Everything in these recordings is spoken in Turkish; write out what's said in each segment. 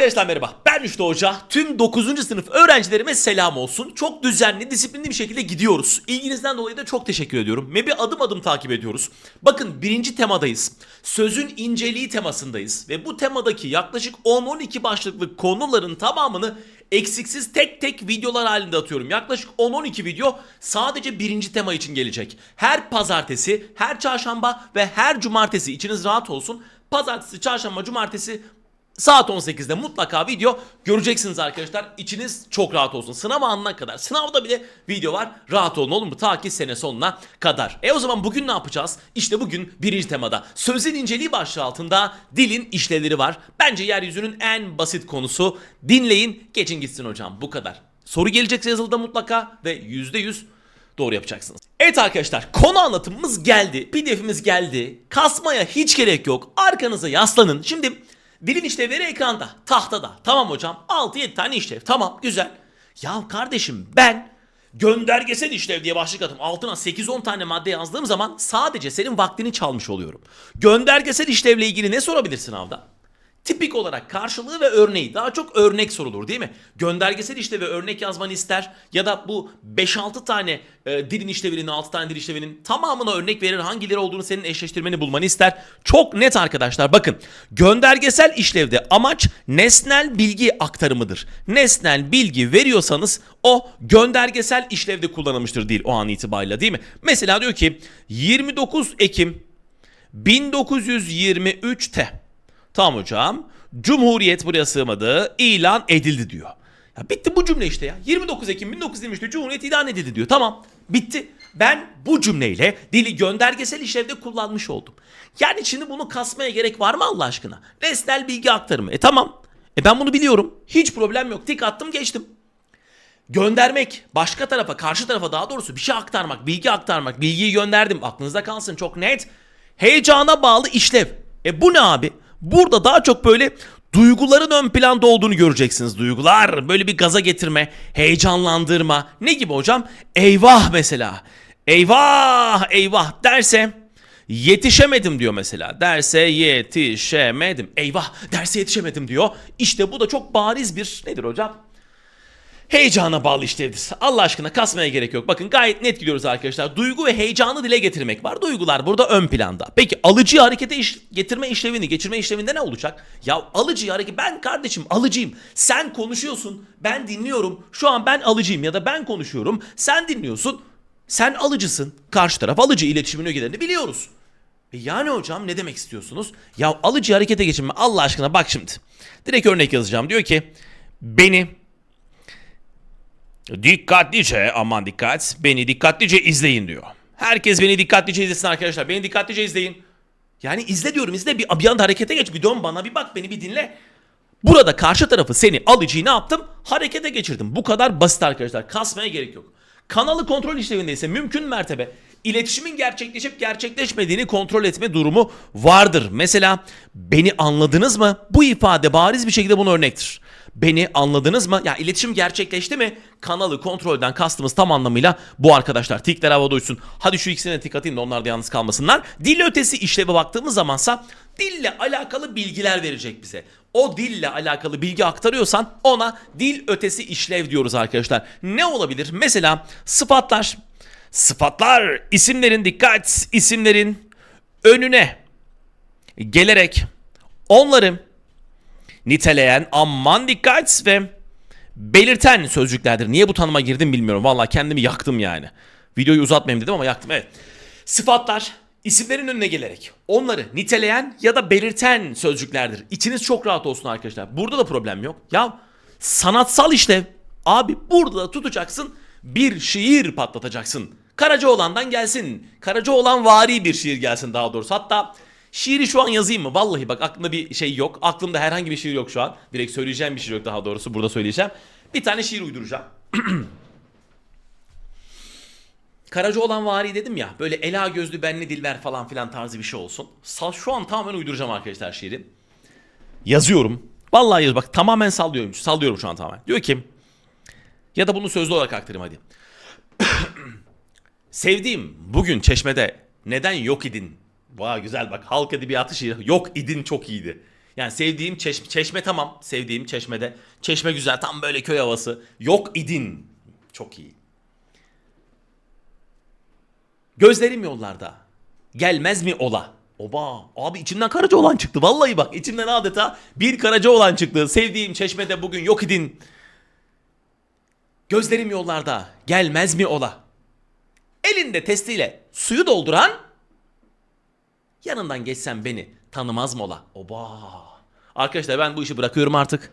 Arkadaşlar merhaba. Ben Rüştü Hoca. Tüm 9. sınıf öğrencilerime selam olsun. Çok düzenli, disiplinli bir şekilde gidiyoruz. İlginizden dolayı da çok teşekkür ediyorum. MEB'i adım adım takip ediyoruz. Bakın birinci temadayız. Sözün inceliği temasındayız. Ve bu temadaki yaklaşık 10-12 başlıklı konuların tamamını eksiksiz tek tek videolar halinde atıyorum. Yaklaşık 10-12 video sadece birinci tema için gelecek. Her pazartesi, her çarşamba ve her cumartesi içiniz rahat olsun. Pazartesi, çarşamba, cumartesi Saat 18'de mutlaka video göreceksiniz arkadaşlar. İçiniz çok rahat olsun. Sınav anına kadar. Sınavda bile video var. Rahat olun olur mu? Ta ki sene sonuna kadar. E o zaman bugün ne yapacağız? İşte bugün birinci temada. Sözün inceliği başlığı altında dilin işlevleri var. Bence yeryüzünün en basit konusu. Dinleyin geçin gitsin hocam. Bu kadar. Soru gelecekse yazılıda mutlaka ve %100 doğru yapacaksınız. Evet arkadaşlar konu anlatımımız geldi. PDF'imiz geldi. Kasmaya hiç gerek yok. Arkanıza yaslanın. Şimdi dilin işlevleri ekranda, tahtada. Tamam hocam 6-7 tane işlev. Tamam güzel. Ya kardeşim ben göndergesel işlev diye başlık atıp altına 8-10 tane madde yazdığım zaman sadece senin vaktini çalmış oluyorum. Göndergesel işlevle ilgili ne sorabilirsin sınavda? Tipik olarak karşılığı ve örneği daha çok örnek sorulur değil mi? Göndergesel işlevi örnek yazmanı ister ya da bu 5-6 tane e, dilin işlevinin 6 tane dil işlevinin tamamına örnek verir hangileri olduğunu senin eşleştirmeni bulmanı ister. Çok net arkadaşlar bakın göndergesel işlevde amaç nesnel bilgi aktarımıdır. Nesnel bilgi veriyorsanız o göndergesel işlevde kullanılmıştır değil o an itibariyle değil mi? Mesela diyor ki 29 Ekim 1923'te Tamam hocam. Cumhuriyet buraya sığmadı. ilan edildi diyor. Ya bitti bu cümle işte ya. 29 Ekim 1923'te Cumhuriyet ilan edildi diyor. Tamam. Bitti. Ben bu cümleyle dili göndergesel işlevde kullanmış oldum. Yani şimdi bunu kasmaya gerek var mı Allah aşkına? Nesnel bilgi aktarımı. E tamam. E ben bunu biliyorum. Hiç problem yok. Tik attım geçtim. Göndermek, başka tarafa, karşı tarafa daha doğrusu bir şey aktarmak, bilgi aktarmak, bilgiyi gönderdim. Aklınızda kalsın çok net. Heyecana bağlı işlev. E bu ne abi? Burada daha çok böyle duyguların ön planda olduğunu göreceksiniz. Duygular böyle bir gaza getirme, heyecanlandırma. Ne gibi hocam? Eyvah mesela. Eyvah eyvah derse yetişemedim diyor mesela. Derse yetişemedim. Eyvah derse yetişemedim diyor. İşte bu da çok bariz bir nedir hocam? Heyecana bağlı işlevdir. Allah aşkına kasmaya gerek yok. Bakın gayet net gidiyoruz arkadaşlar. Duygu ve heyecanı dile getirmek var. Duygular burada ön planda. Peki alıcıyı harekete iş, getirme işlevini, geçirme işlevinde ne olacak? Ya alıcıyı hareket ben kardeşim alıcıyım. Sen konuşuyorsun, ben dinliyorum. Şu an ben alıcıyım ya da ben konuşuyorum, sen dinliyorsun. Sen alıcısın. Karşı taraf alıcı iletişimin ögelerini biliyoruz. E yani hocam ne demek istiyorsunuz? Ya alıcı harekete geçirme Allah aşkına bak şimdi. Direkt örnek yazacağım. Diyor ki beni Dikkatlice aman dikkat beni dikkatlice izleyin diyor. Herkes beni dikkatlice izlesin arkadaşlar. Beni dikkatlice izleyin. Yani izle diyorum izle bir, bir anda harekete geç bir dön bana bir bak beni bir dinle. Burada karşı tarafı seni alıcıyı ne yaptım? Harekete geçirdim. Bu kadar basit arkadaşlar. Kasmaya gerek yok. Kanalı kontrol işlevinde ise mümkün mertebe iletişimin gerçekleşip gerçekleşmediğini kontrol etme durumu vardır. Mesela beni anladınız mı? Bu ifade bariz bir şekilde bunu örnektir. Beni anladınız mı? Ya iletişim gerçekleşti mi? Kanalı kontrolden kastımız tam anlamıyla bu arkadaşlar. Tikler havada uysun. Hadi şu ikisine tik atayım da onlar da yalnız kalmasınlar. Dil ötesi işleve baktığımız zamansa dille alakalı bilgiler verecek bize. O dille alakalı bilgi aktarıyorsan ona dil ötesi işlev diyoruz arkadaşlar. Ne olabilir? Mesela sıfatlar. Sıfatlar isimlerin dikkat isimlerin önüne gelerek onları niteleyen aman dikkat ve belirten sözcüklerdir. Niye bu tanıma girdim bilmiyorum. Vallahi kendimi yaktım yani. Videoyu uzatmayayım dedim ama yaktım evet. Sıfatlar isimlerin önüne gelerek onları niteleyen ya da belirten sözcüklerdir. İçiniz çok rahat olsun arkadaşlar. Burada da problem yok. Ya sanatsal işlev. Abi burada da tutacaksın bir şiir patlatacaksın. Karacaoğlan'dan gelsin. Karacaoğlan vari bir şiir gelsin daha doğrusu. Hatta Şiiri şu an yazayım mı? Vallahi bak aklımda bir şey yok. Aklımda herhangi bir şiir yok şu an. Direkt söyleyeceğim bir şiir yok daha doğrusu. Burada söyleyeceğim. Bir tane şiir uyduracağım. Karaca olan vari dedim ya. Böyle ela gözlü benli dilber falan filan tarzı bir şey olsun. Şu an tamamen uyduracağım arkadaşlar şiiri. Yazıyorum. Vallahi yaz bak tamamen sallıyorum. Sallıyorum şu an tamamen. Diyor ki ya da bunu sözlü olarak aktarayım hadi. Sevdiğim bugün çeşmede neden yok idin Vay güzel bak halk edebiyatı şiiri. Yok idin çok iyiydi. Yani sevdiğim çeşme, çeşme tamam. Sevdiğim çeşmede. Çeşme güzel tam böyle köy havası. Yok idin. Çok iyi. Gözlerim yollarda. Gelmez mi ola? Oba abi içimden karaca olan çıktı. Vallahi bak içimden adeta bir karaca olan çıktı. Sevdiğim çeşmede bugün yok idin. Gözlerim yollarda. Gelmez mi ola? Elinde testiyle suyu dolduran yanından geçsem beni tanımaz mı? Oba. Arkadaşlar ben bu işi bırakıyorum artık.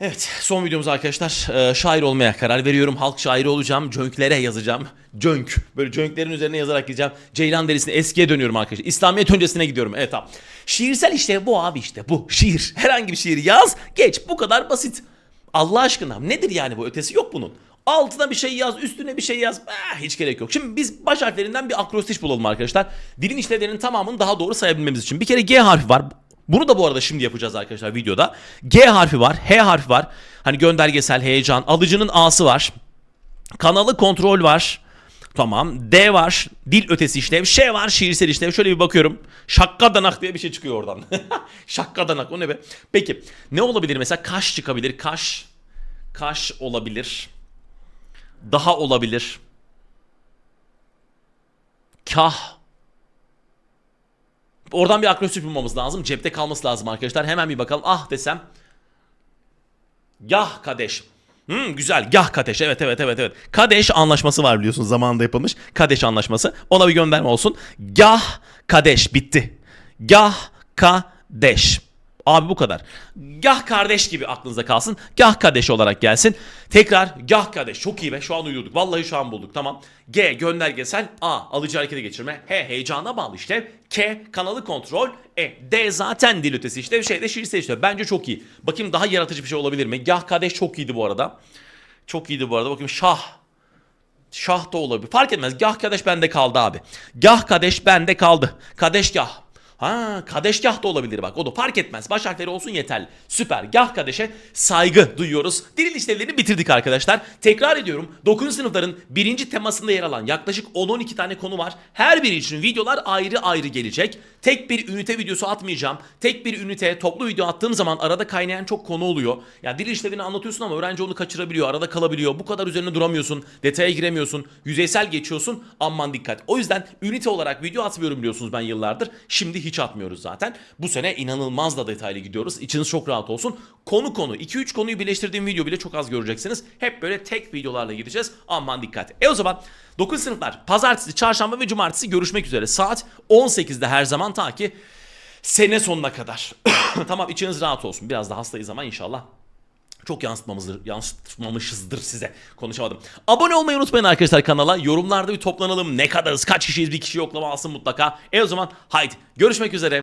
Evet son videomuz arkadaşlar Ee, şair olmaya karar veriyorum. Halk şairi olacağım. Cönklere yazacağım. Cönk. Böyle cönklerin üzerine yazarak gideceğim. Ceylan derisine eskiye dönüyorum arkadaşlar. İslamiyet öncesine gidiyorum. Evet tamam. Şiirsel işte bu abi işte bu. Şiir. Herhangi bir şiir yaz. Geç. Bu kadar basit. Allah aşkına nedir yani bu ötesi yok bunun. Altına bir şey yaz, üstüne bir şey yaz. Ah, hiç gerek yok. Şimdi biz baş harflerinden bir akrostiş bulalım arkadaşlar. Dilin işlevlerinin tamamını daha doğru sayabilmemiz için. Bir kere G harfi var. Bunu da bu arada şimdi yapacağız arkadaşlar videoda. G harfi var, H harfi var. Hani göndergesel, heyecan, alıcının A'sı var. Kanalı kontrol var. Tamam. D var. Dil ötesi işlev. Ş var. Şiirsel işlev. Şöyle bir bakıyorum. Şakkadanak diye bir şey çıkıyor oradan. Şakkadanak. O ne be? Peki. Ne olabilir mesela? Kaş çıkabilir. Kaş. Kaş olabilir. Daha olabilir. Kah. Oradan bir akrostiş bulmamız lazım. Cepte kalması lazım arkadaşlar. Hemen bir bakalım. Ah desem. Gah Kadeş. Hmm, güzel. Gah Kadeş. Evet evet evet evet. Kadeş anlaşması var biliyorsunuz zamanında yapılmış. Kadeş anlaşması. Ona bir gönderme olsun. Gah Kadeş bitti. Gah Kadeş. Abi bu kadar. Gah kardeş gibi aklınıza kalsın. Gah kardeş olarak gelsin. Tekrar gah kardeş. Çok iyi be. Şu an uyuduk. Vallahi şu an bulduk. Tamam. G göndergesel. A alıcı harekete geçirme. H heyecana bağlı işlev. K kanalı kontrol. E D zaten dil ötesi işlev. Şey de şiirsel işlev. Bence çok iyi. Bakayım daha yaratıcı bir şey olabilir mi? Gah kardeş çok iyiydi bu arada. Çok iyiydi bu arada. Bakayım şah. Şah da olabilir. Fark etmez. Gah kadeş bende kaldı abi. Gah kadeş bende kaldı. Kadeş gah. Ha kadeşgah da olabilir bak o da fark etmez. Baş harfleri olsun yeterli. Süper. Gah kadeşe saygı duyuyoruz. Dil işlevlerini bitirdik arkadaşlar. Tekrar ediyorum 9. sınıfların birinci temasında yer alan yaklaşık 10-12 tane konu var. Her biri için videolar ayrı ayrı gelecek. Tek bir ünite videosu atmayacağım. Tek bir ünite toplu video attığım zaman arada kaynayan çok konu oluyor. Ya dil işlevini anlatıyorsun ama öğrenci onu kaçırabiliyor. Arada kalabiliyor. Bu kadar üzerine duramıyorsun. Detaya giremiyorsun. Yüzeysel geçiyorsun. Aman dikkat. O yüzden ünite olarak video atmıyorum biliyorsunuz ben yıllardır. Şimdi hiç atmıyoruz zaten. Bu sene inanılmaz da detaylı gidiyoruz. İçiniz çok rahat olsun. Konu konu 2-3 konuyu birleştirdiğim video bile çok az göreceksiniz. Hep böyle tek videolarla gideceğiz. Aman dikkat. E o zaman 9 sınıflar pazartesi, çarşamba ve cumartesi görüşmek üzere. Saat 18'de her zaman ta ki sene sonuna kadar. tamam içiniz rahat olsun. Biraz da hastayız ama inşallah çok yansıtmamızdır, yansıtmamışızdır size. Konuşamadım. Abone olmayı unutmayın arkadaşlar kanala. Yorumlarda bir toplanalım. Ne kadarız, kaç kişiyiz bir kişi yoklama alsın mutlaka. E o zaman haydi görüşmek üzere.